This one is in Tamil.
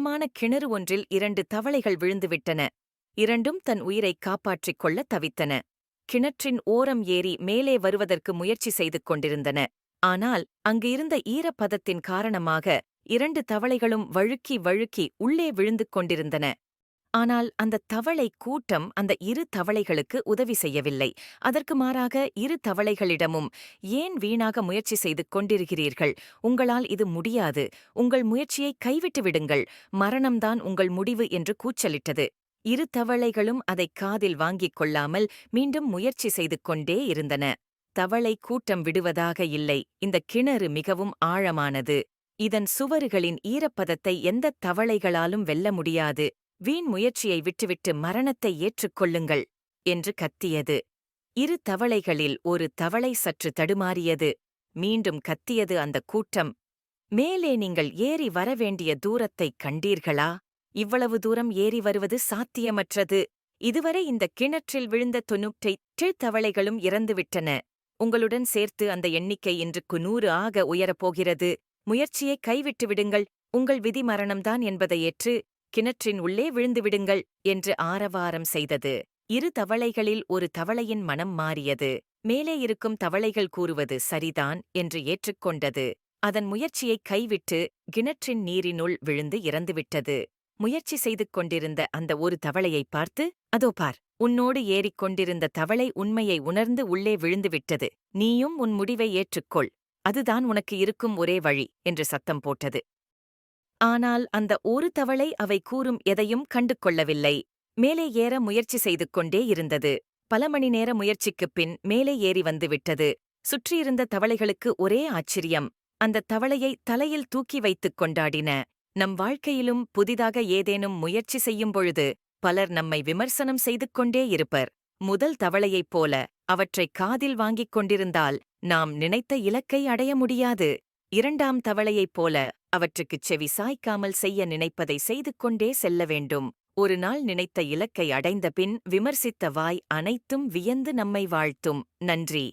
ஆழமான கிணறு ஒன்றில் இரண்டு தவளைகள் விழுந்துவிட்டன. இரண்டும் தன் உயிரை காப்பாற்றிக் கொள்ள தவித்தன. கிணற்றின் ஓரம் ஏறி மேலே வருவதற்கு முயற்சி செய்து கொண்டிருந்தன. ஆனால் அங்கு இருந்த ஈரப்பதத்தின் காரணமாக இரண்டு தவளைகளும் வழுக்கி வழுக்கி உள்ளே விழுந்து கொண்டிருந்தன. ஆனால் அந்த தவளை கூட்டம் அந்த இரு தவளைகளுக்கு உதவி செய்யவில்லை. அதற்கு மாறாக இரு தவளைகளிடமும் ஏன் வீணாக முயற்சி செய்து கொண்டிருக்கிறீர்கள்? உங்களால் இது முடியாது. உங்கள் முயற்சியை கைவிட்டு விடுங்கள். மரணம்தான் உங்கள் முடிவு என்று கூச்சலிட்டது. இரு தவளைகளும் அதை காதில் வாங்கிக் கொள்ளாமல் மீண்டும் முயற்சி செய்து கொண்டே இருந்தன. தவளை கூட்டம் விடுவதாக இல்லை. இந்த கிணறு மிகவும் ஆழமானது. இதன் சுவறுகளின் ஈரப்பதத்தை எந்த தவளைகளாலும் வெல்ல முடியாது. வீண் முயற்சியை விட்டுவிட்டு மரணத்தை ஏற்றுக்கொள்ளுங்கள் என்று கத்தியது. இரு தவளைகளில் ஒரு தவளை சற்று தடுமாறியது. மீண்டும் கத்தியது அந்த கூட்டம். மேலே நீங்கள் ஏறி வரவேண்டிய தூரத்தைக் கண்டீர்களா? இவ்வளவு தூரம் ஏறி வருவது சாத்தியமற்றது. இதுவரை இந்த கிணற்றில் விழுந்த தொன்னூற்றை தவளைகளும் இறந்துவிட்டன. உங்களுடன் சேர்த்து அந்த எண்ணிக்கை இன்றுக்கு நூறு ஆக உயரப்போகிறது முயற்சியை கைவிட்டு விடுங்கள். உங்கள் விதி மரணம்தான் என்பதை ஏற்று கிணற்றின் உள்ளே விழுந்து விடுங்கள் என்று ஆரவாரம் செய்தது. இரு தவளைகளில் ஒரு தவளையின் மனம் மாறியது. மேலே இருக்கும் தவளைகள் கூறுவது சரிதான் என்று ஏற்றுக்கொண்டது. அதன் முயற்சியை கைவிட்டு கிணற்றின் நீரினுள் விழுந்து இறந்துவிட்டது. முயற்சி செய்து கொண்டிருந்த அந்த ஒரு தவளையைப் பார்த்து அதோ பார் உன்னோடு ஏறிக் கொண்டிருந்த தவளை உண்மையை உணர்ந்து உள்ளே விழுந்துவிட்டது. நீயும் உன் முடிவை ஏற்றுக்கொள். அதுதான் உனக்கு இருக்கும் ஒரே வழி என்று சத்தம் போட்டது. ஆனால் அந்த ஒரு தவளை அவை கூறும் எதையும் கண்டு கொள்ளவில்லை மேலே ஏற முயற்சி செய்து கொண்டே இருந்தது. பல மணி நேர முயற்சிக்குப் பின் மேலே ஏறி வந்துவிட்டது. சுற்றியிருந்த தவளைகளுக்கு ஒரே ஆச்சரியம். அந்த தவளையை தலையில் தூக்கி வைத்துக் கொண்டாடின. நம் வாழ்க்கையிலும் புதிதாக ஏதேனும் முயற்சி செய்யும் பொழுது பலர் நம்மை விமர்சனம் செய்து கொண்டே இருப்பர். முதல் தவளையைப் போல அவற்றைக் காதில் வாங்கிக் கொண்டிருந்தால் நாம் நினைத்த இலக்கை அடைய முடியாது. இரண்டாம் தவளையைப் போல அவற்றுக்குச் செவி சாய்க்காமல் செய்ய நினைப்பதை செய்து கொண்டே செல்ல வேண்டும். ஒரு நாள் நினைத்த இலக்கை அடைந்தபின் விமர்சித்த வாய் அனைத்தும் வியந்து நம்மை வாழ்த்தும். நன்றி.